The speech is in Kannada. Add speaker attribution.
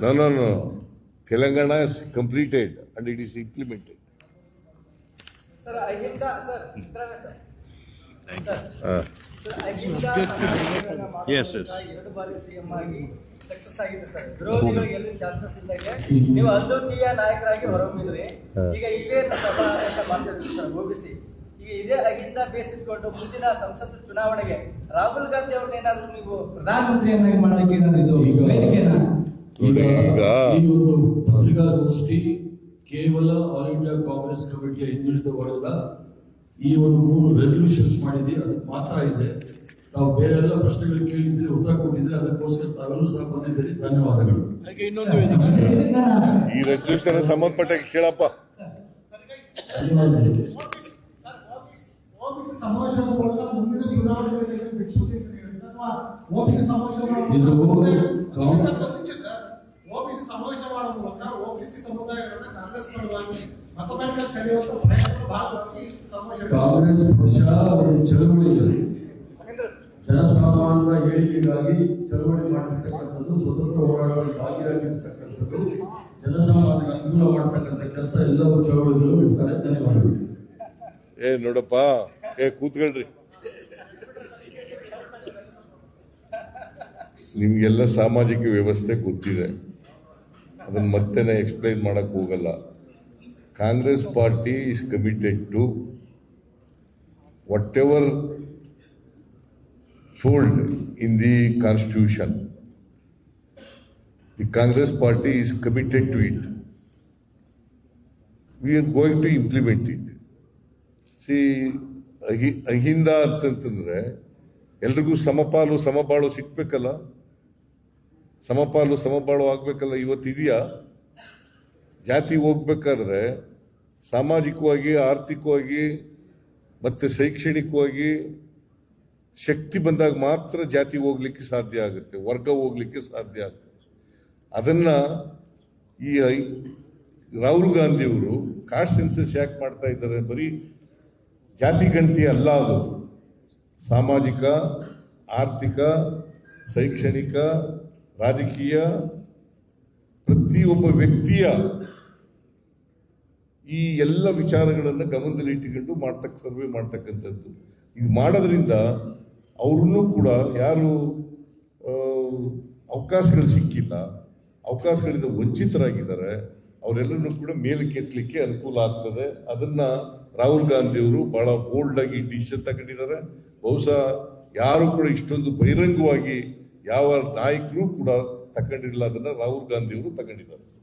Speaker 1: No, no, no. Telangana is completed and it is implemented.
Speaker 2: Sir Ahinda sir sir sir sir, Ahinda
Speaker 3: Yes, yes.
Speaker 2: ಎರಡು ಬಾರಿ ಸಿಎಂ ಆಗಿ ಸಕ್ಸಸ್ ಆಗಿದೆ ಸರ್ ವಿರೋಧಿಗಳಿಗೆ ಎಲ್ಲಿ ಚಾನ್ಸಸ್ ಇದ್ದಾಗ ನೀವು ಅದ್ವಿತೀಯ ನಾಯಕರಾಗಿ ಹೊರಹೊಮ್ಮಿದ್ರಿ. ಈಗ ಇವೇ ಸಮಾವೇಶ ಮಾಡ್ತಿದ್ರಿ ಸರ್ ಓಬಿಸಿ ಈಗ ಇದೇ ಅಹಿಂದ ಬೇಸ್ ಮುಂದಿನ ಸಂಸತ್ ಚುನಾವಣೆಗೆ ರಾಹುಲ್ ಗಾಂಧಿ ಅವ್ರನ್ನ ಏನಾದ್ರು ನೀವು ಪ್ರಧಾನಮಂತ್ರಿಯನ್ನಾಗಿ ಮಾಡೋದಕ್ಕೆ ಏನಾದ್ರು ಇದು ವೇದಿಕೆನಾ
Speaker 4: ಈಗ
Speaker 1: ಈಗ-
Speaker 4: ಈ ಒಂದು ಪತ್ರಿಕಾಗೋಷ್ಠಿ ಕೇವಲ ಆಲ್ ಇಂಡಿಯಾ ಕಾಂಗ್ರೆಸ್ ಕಮಿಟಿಯ ಹಿಂದುಳಿದ ವರ್ಗದ ಈ ಒಂದು ಮೂರು ರೆಸಲ್ಯೂಷನ್ಸ್ ಮಾಡಿದ್ವಿ. ಅದಕ್ಕೆ ಮಾತ್ರ ಇದೆ. ತಾವು ಬೇರೆ ಎಲ್ಲ ಪ್ರಶ್ನೆಗಳು ಕೇಳಿದ್ರೆ ಉತ್ತರ ಕೊಟ್ಟಿದ್ರೆ ಅದಕ್ಕೋಸ್ಕರ ತಾವೆಲ್ಲರೂ ಸಹ ಬಂದಿದ್ದೀರಿ. ಧನ್ಯವಾದಗಳು.
Speaker 1: ಈ ರೆಸಲ್ಯೂಷನ್ ಸಂಬಂಧಪಟ್ಟ ಕೇಳಪ್ಪ.
Speaker 4: ಧನ್ಯವಾದಗಳು. ಕಾಂಗ್ರೆಸ್-
Speaker 5: ಓಬಿಸಿ ಸಮಾವೇಶ ಮಾಡುವ ಮೂಲಕ ಓಬಿಸಿ ಸಮುದಾಯಗಳನ್ನ ಕಾಂಗ್ರೆಸ್ ಪರವಾಗಿ ಸೆಳೆಯುವಂತ ಭಾಗವಾಗಿ ಸಮಾವೇಶ
Speaker 4: ಕಾಂಗ್ರೆಸ್ ಪಕ್ಷ ಒಂದು ಚಳವಳಿ ಇದೆ. ಜನಸಾಮಾನ್ಯರ ಏಳಿಗೆಗಾಗಿ ಚಳವಳಿ ಮಾಡಿರ್ತಕ್ಕಂಥದ್ದು ಸ್ವತಂತ್ರ ಹೋರಾಟದಲ್ಲಿ ಭಾಗಿಯಾಗಿರ್ತಕ್ಕಂಥದ್ದು ಜನಸಾಮಾನ್ಯರಿಗೆ ಅನುಕೂಲ ಮಾಡತಕ್ಕಂಥ ಕೆಲಸ ಎಲ್ಲವೂ ಚಳವಳಿಗಳು ಇರ್ತಾರೆ ಧನ್ಯವಾದಗಳು.
Speaker 1: ಏ ನೋಡಪ್ಪ. ಏ ಕೂತ್ಕೊಳ್ರಿ. ನಿಮ್ಗೆಲ್ಲ ಸಾಮಾಜಿಕ ವ್ಯವಸ್ಥೆ ಗೊತ್ತಿದೆ. ಅದನ್ನು ಮತ್ತೆ ಎಕ್ಸ್ಪ್ಲೈನ್ ಮಾಡಕ್ ಹೋಗಲ್ಲ. Congress party is committed to whatever fold in the constitution the Congress party is committed to it we are going to implement it see Ahinda ಅಂತಂತಂದ್ರೆ ಎಲ್ರಿಗೂ ಸಮಪಾಲು ಸಮಬಾಳು ಸಿಗ್ಬೇಕಲ್ಲ ಸಮಪಾಲು ಸಮಪಾಲು ಆಗ್ಬೇಕಲ್ಲ ಇವತ್ತಿದೆಯಾ ಜಾತಿ ಹೋಗ್ಬೇಕಾದ್ರೆ ಸಾಮಾಜಿಕವಾಗಿ, ಆರ್ಥಿಕವಾಗಿ, ಮತ್ತು ಶೈಕ್ಷಣಿಕವಾಗಿ ಶಕ್ತಿ ಬಂದಾಗ ಮಾತ್ರ ಜಾತಿ ಹೋಗ್ಲಿಕ್ಕೆ ಸಾಧ್ಯ ಆಗುತ್ತೆ, ವರ್ಗ ಹೋಗ್ಲಿಕ್ಕೆ ಸಾಧ್ಯ ಆಗುತ್ತೆ. ಅದನ್ನ ಈ ರಾಹುಲ್ ಗಾಂಧಿಯವರು ಕಾಸ್ಟ್ ಸೆನ್ಸಸ್ ಯಾಕೆ ಮಾಡ್ತಾ ಇದ್ದಾರೆ? ಬರೀ ಜಾತಿ ಗಣತಿ ಅಲ್ಲ ಅದು. ಸಾಮಾಜಿಕ, ಆರ್ಥಿಕ, ಶೈಕ್ಷಣಿಕ ರಾಜಕೀಯ ಪ್ರತಿಯೊಬ್ಬ ವ್ಯಕ್ತಿಯ ಈ ಎಲ್ಲ ವಿಚಾರಗಳನ್ನು ಗಮನದಲ್ಲಿಟ್ಟುಕೊಂಡು ಮಾಡ್ತಕ್ಕ, ಸರ್ವೆ ಮಾಡ್ತಕ್ಕಂಥದ್ದು. ಇದು ಮಾಡೋದ್ರಿಂದ ಅವ್ರನ್ನೂ ಕೂಡ ಯಾರು ಅವಕಾಶಗಳು ಸಿಕ್ಕಿಲ್ಲ, ಅವಕಾಶಗಳಿಂದ ವಂಚಿತರಾಗಿದ್ದಾರೆ, ಅವರೆಲ್ಲರನ್ನೂ ಕೂಡ ಮೇಲಕ್ಕೆ ಎತ್ತಲಿಕ್ಕೆ ಅನುಕೂಲ ಆಗ್ತದೆ. ಅದನ್ನ ರಾಹುಲ್ ಗಾಂಧಿಯವರು ಬಹಳ ಆಗಿ ಡಿಸಿಷನ್ ತಗೊಂಡಿದ್ದಾರೆ. ಬಹುಶಃ ಯಾರು ಕೂಡ ಇಷ್ಟೊಂದು ಬಹಿರಂಗವಾಗಿ ಯಾವ ನಾಯಕರು ಕೂಡ ತಗೊಂಡಿರಲಿಲ್ಲ ಅದನ್ನ ರಾಹುಲ್ ಗಾಂಧಿಯವರು ತಗೊಂಡಿದ್ದಾರೆ